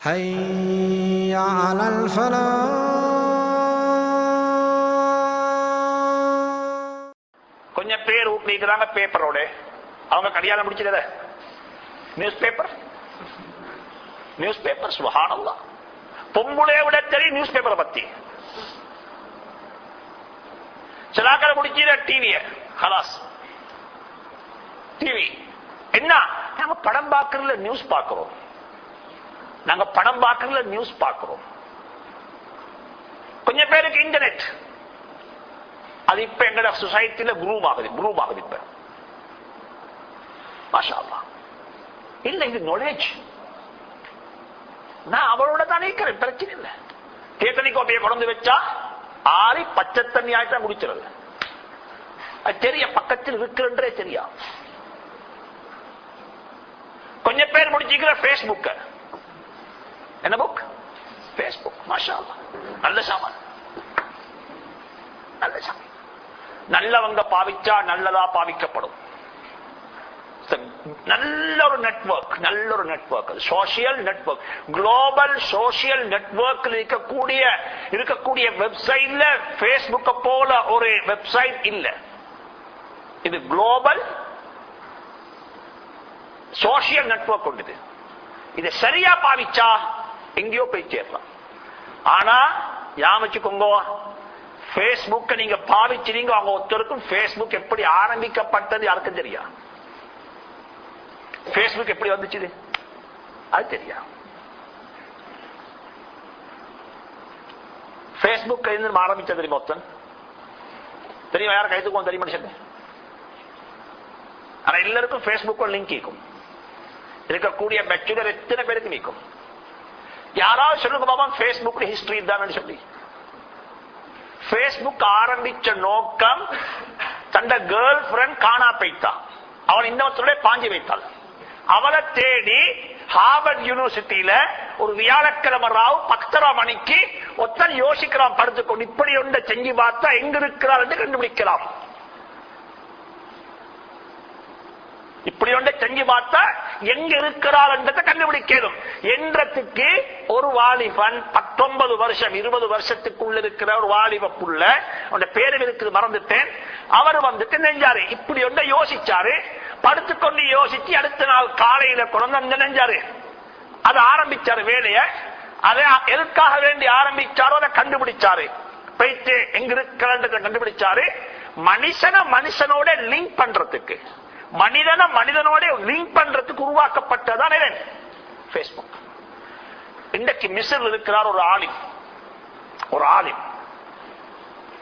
حي على الفلاح கொஞ்சம் பேர் வீட்டுல பேப்பரோட அவங்க கல்யாணம் முடிச்சத நியூஸ் பேப்பர் நியூஸ் பேப்பர் சுகானல்லா பொம்புளைய விட தெரியும் நியூஸ் பேப்பரை பத்தி சிலாக்களை முடிக்கிற டிவிய ஹலாஸ் டிவி என்ன நாங்க படம் பார்க்கறதுல நியூஸ் பார்க்கிறோம் நாங்க படம் பார்க்கறதுல நியூஸ் பார்க்கிறோம். கொஞ்சம் பேருக்கு இன்டர்நெட் அது இப்ப எங்கட சொசைட்டில குரூம் ஆகுது குரூம் ஆகுது இப்ப. மாஷா இல்ல இது நாலேஜ் நான் அவளோட தான் இருக்கிறேன் பிரச்சனை இல்லை. தேத்தனி கோப்பையை கொண்டு வச்சா ஆறி பச்சை தண்ணி ஆயிட்டா குடிச்சிடல அது தெரிய பக்கத்தில் இருக்கிறன்றே தெரியா கொஞ்ச பேர் முடிச்சுக்கிற பேஸ்புக்க என்ன புக் பேஸ்புக் மாஷா நல்ல சாமான். நல்ல சாமி நல்லவங்க பாவிச்சா நல்லதா பாவிக்கப்படும். நல்ல ஒரு நெட்வொர்க் நல்ல ஒரு network social network global social network இருக்கக்கூடிய இருக்கக்கூடிய வெப்சைட்ல பேஸ்புக்க போல ஒரு வெப்சைட் இல்ல. இது குளோபல் சோசியல் நெட்வொர்க் கொண்டது இதை சரியா பாவிச்சா எங்கேயோ போய் சேரலாம். ஆனா யாமிச்சுக்கோங்க பேஸ்புக்க நீங்க பாவிச்சிருங்க அவங்க ஒருத்தருக்கும் பேஸ்புக் எப்படி ஆரம்பிக்கப்பட்டது யாருக்கும் தெரியா? பேஸ்புக் எப்படி வந்துச்சு அது தெரியா? பேஸ்புக் இருந்து ஆரம்பிச்சது தெரியுமா ஒருத்தன்? தெரியும் யாரும் கைத்துக்கும் தெரியும் மனுஷன்? ஆனா எல்லாருக்கும் பேஸ்புக் லிங்க் இருக்கும். இருக்கக்கூடிய பெச்சுடர் எத்தனை பேருக்கு நீக்கும்? யாராவது சொல்லுங்க பாபா பேஸ்புக் ஹிஸ்டரி தான் சொல்லி. பேஸ்புக் ஆரம்பிச்ச நோக்கம் தந்த கேர்ள் ஃபிரண்ட் காணா போய்த்தான் அவன் இன்னொருத்தருடைய பாஞ்சி வைத்தாள். அவளை தேடி ஹார்வர்ட் யூனிவர்சிட்டியில ஒரு வியாழக்கிழமை ராவ் பத்தரை மணிக்கு ஒத்தன் யோசிக்கிறான் படுத்துக்கொண்டு இப்படி ஒன்றை செஞ்சு பார்த்தா எங்க இருக்கிறார் என்று கண்டுபிடிக்கலாம். இப்படி ஒன்றை செஞ்சு பார்த்தா எங்க இருக்கிறார் என்றதை கண்டுபிடிக்கணும். என்றதுக்கு ஒரு வாலிபன் பத்தொன்பது வருஷம் இருபது வருஷத்துக்குள்ள இருக்கிற ஒரு வாலிப புள்ள அவன் பேரு இருக்குது மறந்துட்டேன். அவர் வந்துட்டு நெஞ்சாரு. இப்படி ஒன்றை யோசிச்சாரு. படுத்துக்கொண்டு யோசிச்சு அடுத்த நாள் காலையில குழந்தை வந்து நெஞ்சாரு. அது ஆரம்பிச்சாரு வேலைய. அதை எதுக்காக வேண்டி ஆரம்பிச்சாரோ அதை கண்டுபிடிச்சாரு. போயிட்டு எங்க இருக்கிறன்றதை கண்டுபிடிச்சாரு. மனுஷனை மனுஷனோட லிங்க் பண்றதுக்கு. மனிதனை மனிதனோட லிங்க் பண்றதுக்கு உருவாக்கப்பட்டதான் பேஸ்புக் இன்றைக்கு மிஸ்ர் இருக்கிறார் ஒரு ஆலிம். ஒரு ஆலிம்.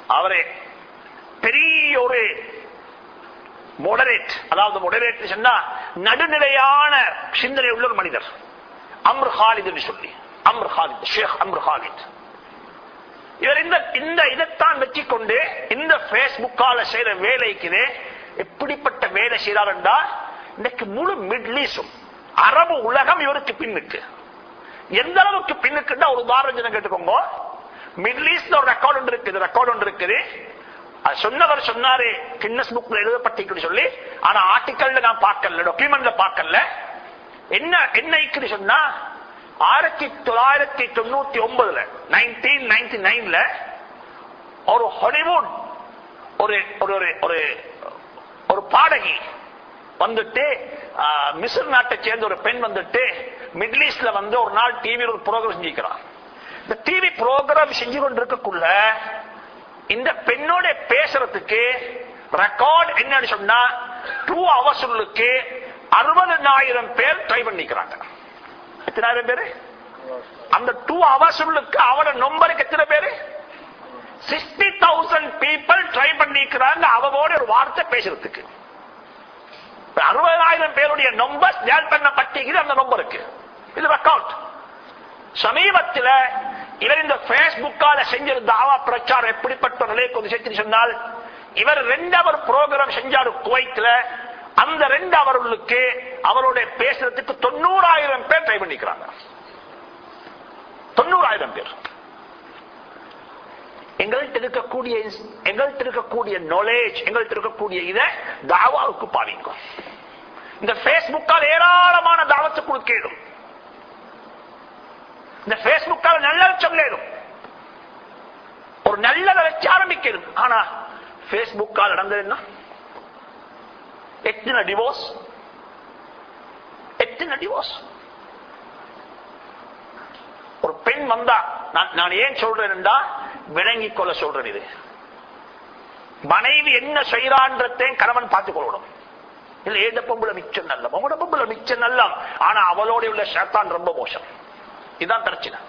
அவரே பெரிய ஒரு மொடரேட் அதாவது மொடரேட் சொன்னா நடுநிலையான சிந்தனை உள்ள ஒரு மனிதர். அம்ர் ஹாலித் சொல்லி. Amr Khaled Sheikh Amr Khaled. இவர் இந்த இந்த இதைத்தான் வச்சுக்கொண்டு இந்த பேஸ்புக்கால செய்யற வேலைக்குதே எப்படிப்பட்ட வேலை செய்தார் என்றால் இன்னைக்கு முழு மிட்லீஸும் அரபு உலகம் இவருக்கு பின்னுக்கு. எந்த அளவுக்கு பின்னுக்குன்னா ஒரு உதாரணம் கேட்டுக்கோங்க. மிடில் ஒரு ரெக்கார்ட் ஒன்று இருக்குது ரெக்கார்ட் ஒன்று இருக்குது. அது சொன்னவர் சொன்னாரு கின்னஸ் புக்ல எழுதப்பட்டிருக்கு சொல்லி ஆனா ஆர்டிக்கல்ல நான் பார்க்கல டாக்குமெண்ட்ல பார்க்கல. என்ன என்ன இருக்குது சொன்னா ஆயிரத்தி தொள்ளாயிரத்தி தொண்ணூத்தி ஒன்பதுல நைன்டீன் நைன்டி நைன்ல ஒரு ஹாலிவுட் ஒரு ஒரு ஒரு ஒரு பாடகி வந்துட்டு மிஸ்ர் நாட்டை சேர்ந்த ஒரு பெண் வந்துட்டு மிடில் ஈஸ்ட்ல வந்து ஒரு நாள் டிவியில் ஒரு ப்ரோக்ராம் செஞ்சுக்கிறான் இந்த டிவி ப்ரோக்ராம் செஞ்சு கொண்டிருக்கக்குள்ள இந்த பெண்ணோட பேசுறதுக்கு ரெக்கார்ட் என்னன்னு சொன்னா டூ அவர்ஸ்களுக்கு அறுபதனாயிரம் பேர் ட்ரை பண்ணிக்கிறாங்க. எத்தனாயிரம் பேரு? அந்த டூ அவர்ஸ்களுக்கு அவட நம்பருக்கு எத்தனை பேர்? இருக்கிறாங்க பண்ணிக்கிறாங்க ஒரு வார்த்தை பேசுறதுக்கு. அறுபதாயிரம் பேருடைய நம்பர் ஜேட் பண்ண பட்டியல் அந்த நம்பருக்கு இது ரெக்கார்ட் சமீபத்தில் இவர் இந்த பேஸ்புக்கால செஞ்சிருந்த ஆவா பிரச்சாரம் எப்படிப்பட்ட நிலையை கொண்டு சேர்த்து சொன்னால் இவர் ரெண்டு அவர் ப்ரோக்ராம் செஞ்சாரு குவைத்தில் அந்த ரெண்டு அவர்களுக்கு அவருடைய பேசுறதுக்கு தொண்ணூறாயிரம் பேர் ட்ரை பண்ணிக்கிறாங்க. தொண்ணூறாயிரம் பேர். எங்கள்கிட்ட இருக்கக்கூடிய எங்கள்கிட்ட இருக்கக்கூடிய நாலேஜ் எங்கள்கிட்ட இருக்கக்கூடிய இதை தாவாவுக்கு பாவிக்கும். இந்த பேஸ்புக்கால் ஏராளமான தாவத்தை கொடுக்கணும் இந்த பேஸ்புக்கால் நல்ல சொல்லும் ஒரு நல்லதை வச்சு ஆரம்பிக்கணும். ஆனா பேஸ்புக்கால் நடந்தது என்ன? எத்தனை டிவோர்ஸ் எத்தனை டிவோர்ஸ் ஒரு பெண் வந்தா நான் நான் ஏன் சொல்றேன்டா விளங்கிக் கொள்ள சொல்றது இது. மனைவி என்ன செய்யறான்றதையும் கணவன் பார்த்துக் கொள்ளணும். இல்ல ஏத பொம்புல மிச்சம் நல்ல உங்களோட பொம்புல மிச்சம் நல்ல ஆனா அவளோட உள்ள சேத்தான் ரொம்ப மோசம். இதுதான் பிரச்சனை.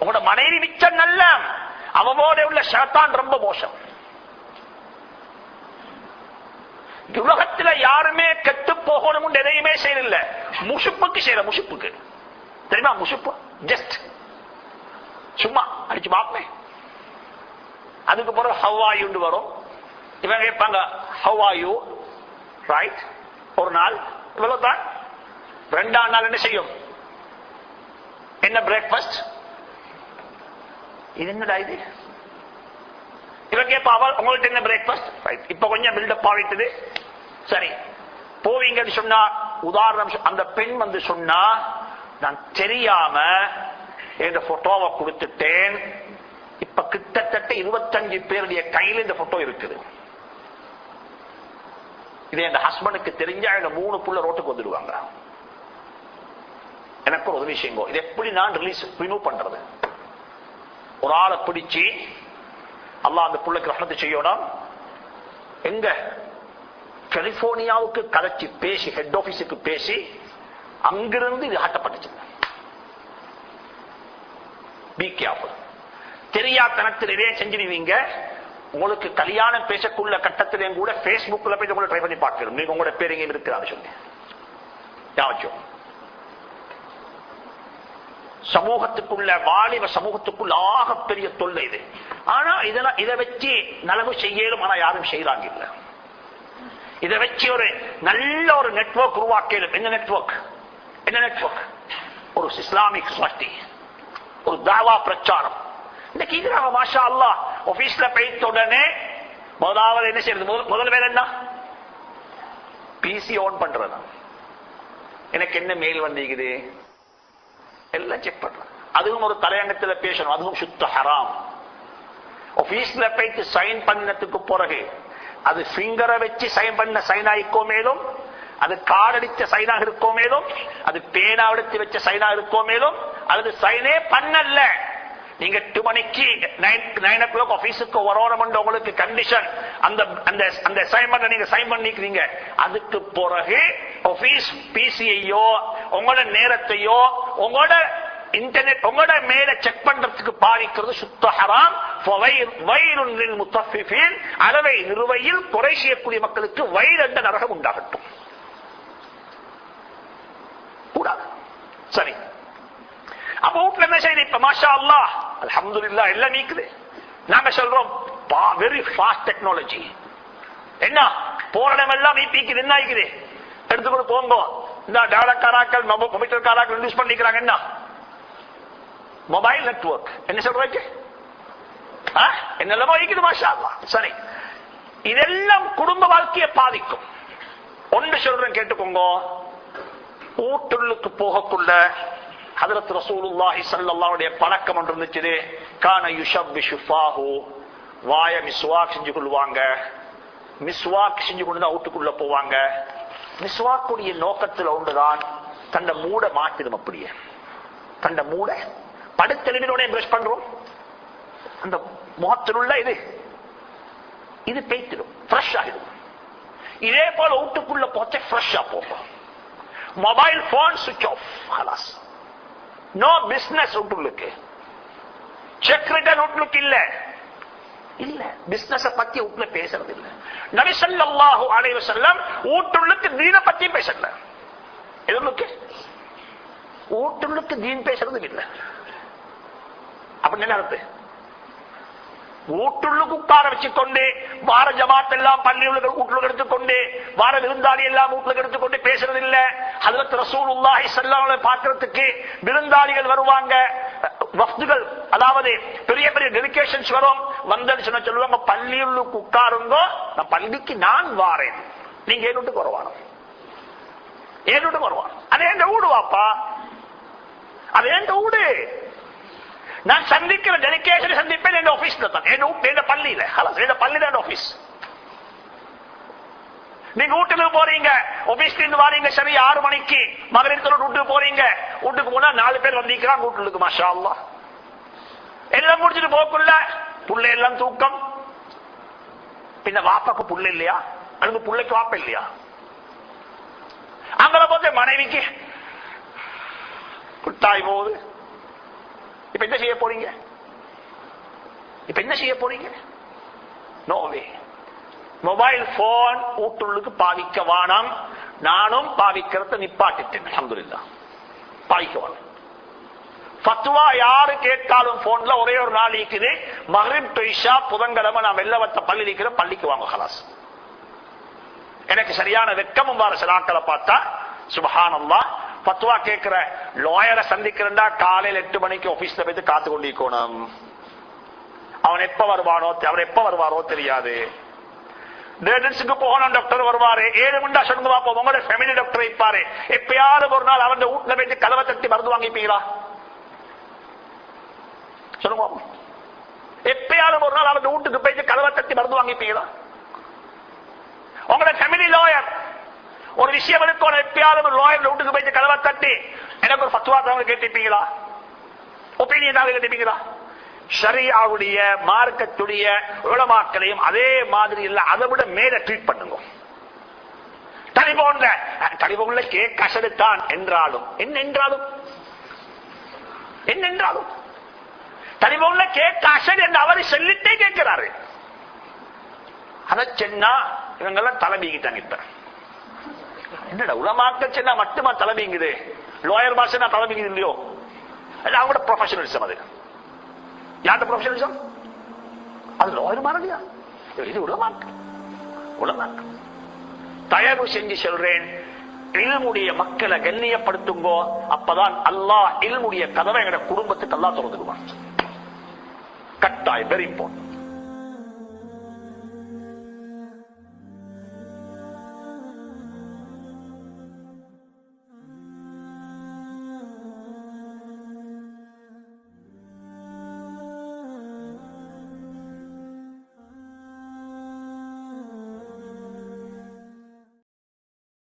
உங்களோட மனைவி மிச்சம் நல்ல அவனோட உள்ள சேத்தான் ரொம்ப மோசம். உலகத்துல யாருமே கெட்டு போகணும் எதையுமே செய்யல முஷுப்புக்கு செய்யற முசுப்புக்கு. தெரியுமா முஷுப்பு ஜஸ்ட் சும்மா அடிச்சு பார்ப்பேன் அதுக்கு பிறகு ஹவ்வாயுண்டு வரும். இவங்க கேட்பாங்க ஹவ்வாயு ரைட் ஒரு நாள் இவ்வளவுதான். ரெண்டாம் நாள் என்ன செய்யும்? என்ன பிரேக்ஃபாஸ்ட் இது என்னடா இது? இவன் கேட்பா அவள் உங்கள்ட்ட என்ன பிரேக்ஃபாஸ்ட் ரைட் இப்ப கொஞ்சம் பில்டப் ஆகிட்டது. சரி. போவீங்கன்னு சொன்னா உதாரணம் அந்த பெண் வந்து சொன்னா நான் தெரியாம இந்த போட்டோவை கொடுத்துட்டேன். இப்ப கிட்டத்தட்ட இருபத்தஞ்சு பேருடைய கையில இந்த போட்டோ இருக்குது. இது என் ஹஸ்பண்டுக்கு தெரிஞ்சா இந்த மூணு புள்ள ரோட்டுக்கு வந்துடுவாங்க. எனக்கு ஒரு உதவி செய்யுங்க. இது எப்படி நான் ரிலீஸ் ரிமூவ் பண்றது? ஒரு ஆளை பிடிச்சு அல்லாஹ் அந்த புள்ளைக்கு ரஹமத்து செய்யணும். எங்க? கலிபோர்னியாவுக்கு கலைச்சு பேசி ஹெட் ஆபீஸுக்கு பேசி அங்கிருந்து இது ஆட்டப்பட்டுச்சு பி கேர்ஃபுல் தெரியாத்தனத்தில் இதே செஞ்சிருவீங்க. உங்களுக்கு கல்யாணம் பேசக்குள்ள கட்டத்திலையும் கூட பேஸ்புக்ல போய் உங்களை ட்ரை பண்ணி பார்க்கணும் நீங்க உங்களோட பேர் எங்க இருக்கிறாரு சொல்லி. யாச்சும் சமூகத்துக்குள்ள வாலிப சமூகத்துக்குள்ள ஆகப்பெரிய தொல்லை இது. ஆனா இதெல்லாம் இதை வச்சு நலவு செய்யலும் ஆனா யாரும் செய்யறாங்க இல்ல. இதை வச்சு ஒரு நல்ல ஒரு நெட்ஒர்க் உருவாக்கலும் என்ன நெட்ஒர்க் என்ன நெட்ஒர்க் ஒரு இஸ்லாமிக் சொசைட்டி ஒரு தாவா பிரச்சாரம். இன்னைக்கு இருக்கிறாங்க மாஷா அல்லாஹ் ஆபீஸ்ல போயிட்ட உடனே முதலாவது என்ன செய்யறது? முதல் முதல் வேலை என்ன? பிசி ஆன் பண்றது? எனக்கு என்ன மெயில் வந்திருக்குது எல்லாம் செக் பண்றேன். அதுவும் ஒரு தலையங்கத்தில் பேசணும். அதுவும் சுத்த ஹராம். ஆபீஸ்ல போயிட்டு சைன் பண்ணதுக்கு பிறகு அது பிங்கரை வச்சு சைன் பண்ண சைன் ஆயிக்கோ மேலும் அது கார்டு சைனாக இருக்கோ மேலும் அது பேனாவடுத்து வச்ச சைனா இருக்கோ மேலும் அல்லது சைனே பண்ணல்ல. நீங்க எட்டு மணிக்கு நைன் ஓ கிளாக் ஆபீஸுக்கு வரணும் உங்களுக்கு கண்டிஷன் அந்த அந்த அந்த சைன் பண்ண நீங்க சைன் பண்ணிக்கிறீங்க. அதுக்கு பிறகு ஆபீஸ் பிசிஐயோ உங்களோட நேரத்தையோ உங்களோட இன்டர்நெட் உங்களோட மேல செக் பண்றதுக்கு பாதிக்கிறது சுத்த ஹராம். முத்தஃபிஃபின். அளவை நிறுவையில் குறை செய்யக்கூடிய மக்களுக்கு வயிறு என்ற நரகம் உண்டாகட்டும். கூடாது சரி அப்ப வீட்டுல என்ன செய்யுது இப்ப மாஷா அல்லா அலமது இல்லா எல்லாம் நீக்குது நாங்க சொல்றோம் வெரி ஃபாஸ்ட் டெக்னாலஜி என்ன போராடம் எல்லாம் நீப்பிக்குது என்ன ஆயிக்குது எடுத்துக்கொண்டு போங்கோ இந்த டேலக்காராக்கள் மொபைல் காராக்கள் யூஸ் பண்ணிக்கிறாங்க என்ன மொபைல் நெட்வொர்க் என்ன சொல்றீங்க என்னெல்லாமோ இருக்குது மாஷா அல்லாஹ் சரி இதெல்லாம் குடும்ப வாழ்க்கையை பாதிக்கும் ஒன்று சொல்றேன் கேட்டுக்கோங்க ஊட்டுள்ளுக்கு போகக்குள்ள ஹதரத் ரசூலுல்லாஹி சல்லாவுடைய பழக்கம் ஒன்று இருந்துச்சு. கான யுஷப் ஷுஃபாஹு வாய மிஸ்வாக் செஞ்சு கொள்வாங்க. மிஸ்வாக் செஞ்சு கொண்டு தான் வீட்டுக்குள்ள போவாங்க. மிஸ்வாக்குடைய நோக்கத்தில் ஒன்றுதான் தன்னை மூட மாட்டிடும் அப்படியே. தன்னை மூட படுத்தெழுவினோட பிரஷ் பண்றோம். அந்த முகத்தில் உள்ள இது. இது பேய்த்திடும். ஃப்ரெஷ் ஆகிடும். இதே போல வீட்டுக்குள்ள போச்ச ஃப்ரெஷ்ஷா போகும். மொபைல் போன் சுவிச் ஆஃப் ஹலாஸ் நோ பிசினஸ் உட்லுக்கு செக் ரிட்டர்ன் உட்லுக்கு இல்ல. இல்ல. பிசினஸ் பத்தி உட்ல பேசுறது இல்ல. நபி ஸல்லல்லாஹு அலைவ செல்லம் ஊட்டுள்ளுக்கு தீன பத்தி பேசல. எதுக்கு ஊட்டுள்ளுக்கு தீன் பேசுறது இல்ல. அப்படின்னு என்ன அர்த்தம் வீட்டுள்ளுக்கு உட்கார வச்சுக்கொண்டு வார ஜமாத் எல்லாம் பள்ளி வீட்டுல எடுத்துக்கொண்டு வார விருந்தாளி எல்லாம் வீட்டுல எடுத்துக்கொண்டு பேசுறது இல்ல ஹதரத் ரசூலுல்லாஹி ஸல்லல்லாஹு விருந்தாளிகள் வருவாங்க. வஃப்துகள் அதாவது பெரிய பெரிய டெலிகேஷன்ஸ் வரும். வந்தன்னு சொன்ன சொல்லுவாங்க பள்ளியுள்ளுக்கு உட்காருங்க நான் பள்ளிக்கு நான் வாரேன். நீங்க ஏன் வீட்டுக்கு வருவானோ ஏன் வருவான் அதே எங்க வீடு வாப்பா? அது எந்த ஊடு நான் சந்திக்கிற டெலிகேஷன் சந்திப்பேன் என் ஆபீஸ்ல தான். என் வீட்டு- என் பள்ளியில. என் ஆபீஸ் நீங்க வீட்டுக்கு போறீங்க ஆபீஸ்ல இருந்து வாரீங்க சரி ஆறு மணிக்கு மகரிடத்தோட வீட்டுக்கு போறீங்க. வீட்டுக்கு போனா நாலு பேர் வந்திருக்கிறான் வீட்டுக்கு மாஷா அல்லா எல்லாம் முடிச்சுட்டு போக்குள்ள புள்ள எல்லாம் தூக்கம். பின்ன வாப்பாக்கு புள்ள இல்லையா? அல்லது புள்ளைக்கு வாப்ப இல்லையா? அங்கே போது மனைவிக்கு புட்டாய் போகுது. இப்ப என்ன செய்ய போறீங்க? இப்ப என்ன செய்ய போறீங்க? நோவே மொபைல் போன் ஊட்டுள்ளுக்கு பாவிக்க வானம். நானும் பாவிக்கிறத நிப்பாட்டிட்டேன் அலமதுல்லா பாவிக்க வானம். பத்துவா யாரு கேட்டாலும் போன்ல ஒரே ஒரு நாள் இருக்குது. மகரிப் பெய்ஷா புதன்கிழமை நான் வெள்ளவத்த பள்ளி இருக்கிற பள்ளிக்கு வாங்க ஹலாஸ் எனக்கு சரியான வெக்கமும் வார சிலாக்களை பார்த்தா சுபஹானம்மா பத்துவா கேட்கிற லாயரை சந்திக்கிறா காலையில் எட்டு மணிக்கு ஆபீஸ்ல போயிட்டு காத்து கொண்டிருக்கணும். அவன் எப்ப வருவானோ அவர் எப்ப வருவாரோ தெரியாது. டேடன்ஸுக்கு போகணும் டாக்டர் வருவாரு. ஏழு மண்டா சொல்லுங்க பாப்போம். உங்களோட ஃபேமிலி டாக்டர் இருப்பாரு எப்பயாவது ஒரு நாள் அவன் வீட்டுல போயிட்டு கதவை தட்டி மருந்து வாங்கிப்பீங்களா? சொல்லுங்க எப்பயாவது ஒரு நாள் அவன் வீட்டுக்கு போயிட்டு கதவை தட்டி மருந்து வாங்கிப்பீங்களா? உங்களோட ஃபேமிலி லாயர் ஒரு விஷயம் இருக்கணும் எப்பயாவது ஒரு லாயர் வீட்டுக்கு போயிட்டு கதவை தட்டி எனக்கு ஒரு பத்துவா தவங்க கேட்டிருப்பீங்களா? ஒப்பீனியன் தான் கேட்டிருப்பீங்களா? ஷரியாவுடைய மார்க்கத்துடைய உலமாக்களையும் அதே மாதிரி இல்ல அதை விட மேல ட்ரீட் பண்ணுங்க. டெலிபோன்ல டெலிபோன்ல கேக் தான் என்றாலும் என்ன என்றாலும்? என்ன என்றாலும்? டெலிபோன்ல கேக் கசடு என்று அவர் சொல்லிட்டே கேட்கிறாரு. அதை சொன்னா இவங்கெல்லாம் தலைமீங்கிட்டாங்க இப்ப என்னடா உலமாக்கள் சொன்னா மட்டுமா தலைமீங்குது? லோயர் என்ன தலைமைங்குது இல்லையோ? அது அவங்களோட ப்ரொஃபஷனலிசம் அது. யார்கிட்ட ப்ரொஃபஷனலிசம் அது லோயர் மாறலையா இது உலமாக்கள் உலமாக்கள் தயவு செஞ்சு சொல்றேன் இல்முடைய மக்களை கண்ணியப்படுத்துங்கோ அப்பதான் அல்லாஹ் இல்முடைய கதவை எங்க குடும்பத்துக்கு அல்லா திறந்துடுவான். கட்டாய் வெரி இம்பார்ட்டன்ட்